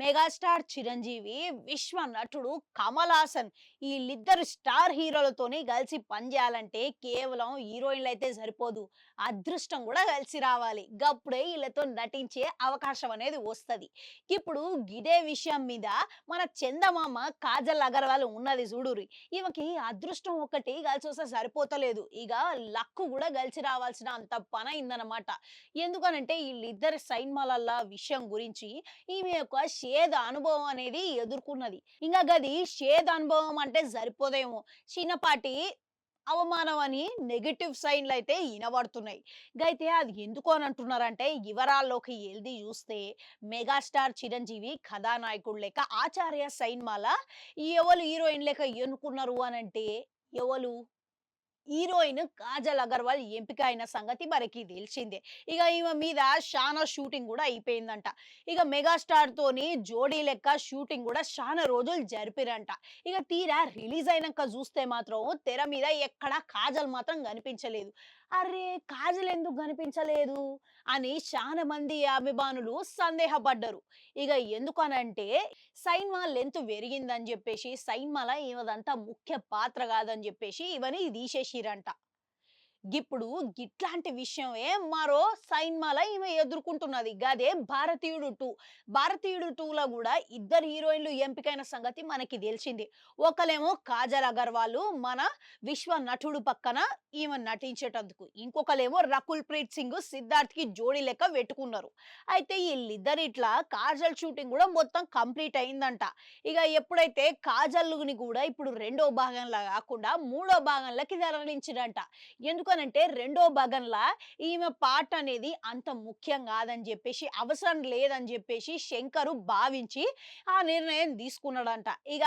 Megastar Chiranjeevi విశ్వ నటుడు కమల్ హాసన్ వీళ్ళిద్దరు స్టార్ హీరోలతోని కలిసి పనిచేయాలంటే కేవలం హీరోయిన్లు అయితే సరిపోదు. అదృష్టం కూడా కలిసి రావాలి. గప్పుడే వీళ్ళతో నటించే అవకాశం అనేది వస్తుంది. ఇప్పుడు ఇదే విషయం మీద మన చందమామ కాజల్ అగర్వాల్ ఉన్నది చూడురి ఈమెకి అదృష్టం ఒకటి కలిసి వస్తే సరిపోతలేదు. ఇక లక్కు కూడా కలిసి రావాల్సిన అంత పని అయిందనమాట ఎందుకనంటే వీళ్ళిద్దరు సైన్మాలల్లా విషయం గురించి ఈమె యొక్క షేద్ అనుభవం అనేది ఎదుర్కొన్నది. ఇంకా గది షేద్ అనుభవం అంటే సరిపోదేమో. చిన్నపాటి అవమానం అని నెగటివ్ సైన్లు అయితే వినబడుతున్నాయి అయితే అది ఎందుకు అని అంటున్నారంటే వివరాల్లోకి ఎల్ది చూస్తే మెగాస్టార్ చిరంజీవి కథానాయకుడు లెక్క ఆచార్య సైన్మాల ఎవరు హీరోయిన్ లెక్క ఎన్నుకున్నారు అని అంటే ఎవరు? హీరోయిన్ కాజల్ అగర్వాల్ ఎంపిక అయిన సంగతి మనకి తెలిసిందే. ఇక ఈమె మీద షానా షూటింగ్ కూడా అయిపోయిందంట. ఇక మెగాస్టార్ తోని జోడీ లెక్క షూటింగ్ కూడా చాలా రోజులు జరిపిరంట. ఇక తీరా రిలీజ్ అయినాక చూస్తే మాత్రం తెర మీద ఎక్కడా కాజల్ మాత్రం కనిపించలేదు. అరే! కాజల్ ఎందుకు కనిపించలేదు? అని చాలా మంది అభిమానులు సందేహపడ్డారు. ఇక ఎందుకనంటే సైన్మా లెంత్ పెరిగిందని చెప్పేసి సైన్మాల ఇవదంతా ముఖ్య పాత్ర కాదని చెప్పేసి ఇవని తీసేసిరంట. ఇప్పుడు గిట్లాంటి విషయమే మరో సైన్మాల ఈమె ఎదుర్కొంటున్నది. గదే భారతీయుడు టూ. భారతీయుడు టూలో కూడా ఇద్దరు హీరోయిన్లు ఎంపికైన సంగతి మనకి తెలిసింది. ఒకలేమో కాజల్ అగర్వాల్ మన విశ్వ నటుడు పక్కన ఈమె నటించేటందుకు. ఇంకొకలేమో రకుల్ ప్రీత్ సింగ్ సిద్ధార్థ్కి జోడీ లెక్క పెట్టుకున్నారు అయితే వీళ్ళిద్దరు ఇట్లా కాజల్ షూటింగ్ కూడా మొత్తం కంప్లీట్ అయిందంట. ఇక ఎప్పుడైతే కాజల్ని కూడా ఇప్పుడు రెండో భాగంలో కాకుండా మూడో భాగంలోకి తరలించిరంట ఎందుకనంటే రెండో భాగంలా ఈమె పాట అనేది అంత ముఖ్యం కాదని చెప్పేసి అవసరం లేదని చెప్పేసి శంకరు భావించి ఆ నిర్ణయం తీసుకున్నాడంట. ఇక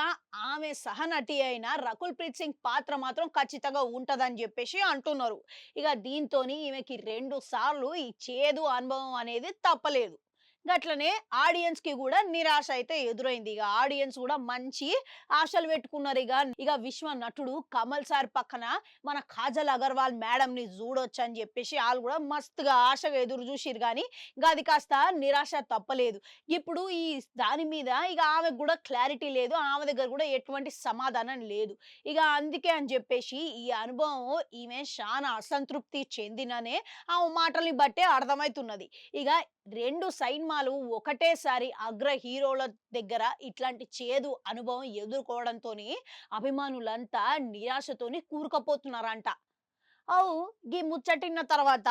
ఆమె సహనటి అయిన రకుల్ ప్రీత్ సింగ్ పాత్ర మాత్రం ఖచ్చితంగా ఉంటదని చెప్పేసి అంటున్నారు. ఇక దీంతో ఈమెకి రెండు సార్లు ఈ చేదు అనుభవం అనేది తప్పలేదు. గట్లనే ఆడియన్స్కి కూడా నిరాశ అయితే ఎదురైంది. ఇక ఆడియన్స్ కూడా మంచి ఆశలు పెట్టుకున్నారు. ఇక ఇక విశ్వ నటుడు కమల్ సార్ పక్కన మన కాజల్ అగర్వాల్ మేడం ని చూడొచ్చు అని చెప్పేసి వాళ్ళు కూడా మస్తుగా ఆశగా ఎదురు చూసిరు కానీ ఇక అది కాస్త నిరాశ తప్పలేదు. ఇప్పుడు ఈ దాని మీద ఇక ఆమెకు కూడా క్లారిటీ లేదు. ఆమె దగ్గర కూడా ఎటువంటి సమాధానం లేదు. ఇక అందుకే అని చెప్పేసి ఈ అనుభవం ఈమె చాలా అసంతృప్తి చెందిననే ఆ మాటల్ని బట్టే అర్థమవుతున్నది. ఇక రెండు సైన్ సినిమాలు ఒకటేసారి అగ్ర హీరోల దగ్గర ఇట్లాంటి చేదు అనుభవం ఎదుర్కోవడంతో అభిమానులంతా నిరాశతోని కూరుకపోతున్నారంట. అవు గీ ముచ్చటిన్న తర్వాత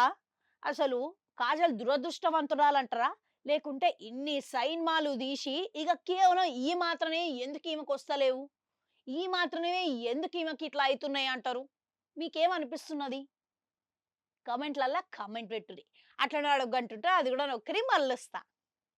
అసలు కాజల్ దురదృష్టవంతురాలంటారా? లేకుంటే ఇన్ని సైన్మాలు తీసి ఇక కేవలం ఈ మాత్రమే ఎందుకు ఈమెకు వస్తలేవు? ఈ మాత్రమే ఎందుకు ఈమెకి ఇట్లా అవుతున్నాయి అంటారు? మీకేమనిపిస్తున్నది? కమెంట్లల్లా కమెంట్ పెట్టుది. అట్లా అడగంటుంటే అది కూడా నొక్కరి మళ్ళొస్తా.